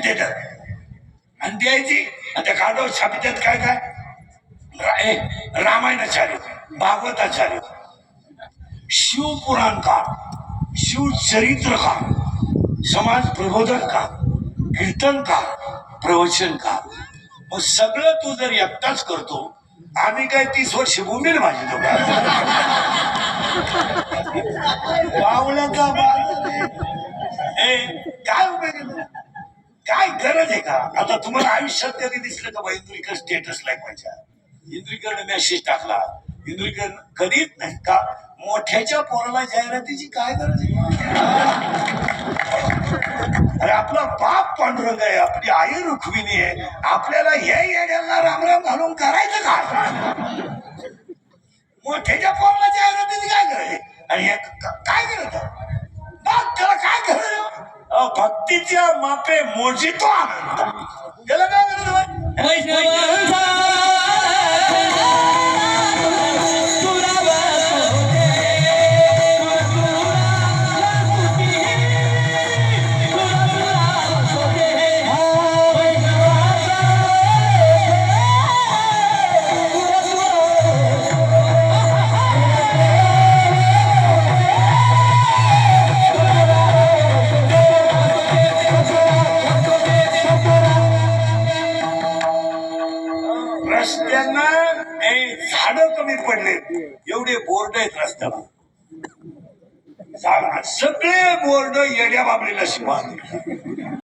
देतात. आणि द्यायची आणि त्या कागदावर छापित्यात काय? काय रामायणाचार्य भागवताचार्य शिवपुराण का शिवचरित्र का समाज प्रबोधन का कीर्तन का प्रवचन का मग सगळं तू जर एकटाच करतो आम्ही काय तीस वर्ष भाजतो का? बावळ्याचा बाळ. ए काय उपयोग? काय गरज आहे का? आता तुम्हाला आयुष्यात कधी दिसलं का बा इंद्रिकर स्टेटस लाईकवायच्या इंद्रिकरनं मेसेज टाकला. इंद्रिकर कधीच नाही का? मोठ्याच्या पोराला जाहिरातीची काय गरज आहे? अरे आपला बाप पांडुरंग आहे आपली आई रुक्मिणी आहे. आपल्याला हे येण्याला रामराम घालून करायचं काय मोठ्याच्या पोराला जाहिरातीची काय गरज आहे? आणि हे काय गरज आहे? त्याला काय गरज आहे? भक्तीच्या मापे मोजितो आनंद. रस्त्यांना झाड कमी पडले. एवढे बोर्ड आहेत रस्त्याला सगळे बोर्ड येड्या बाबलेला शिवा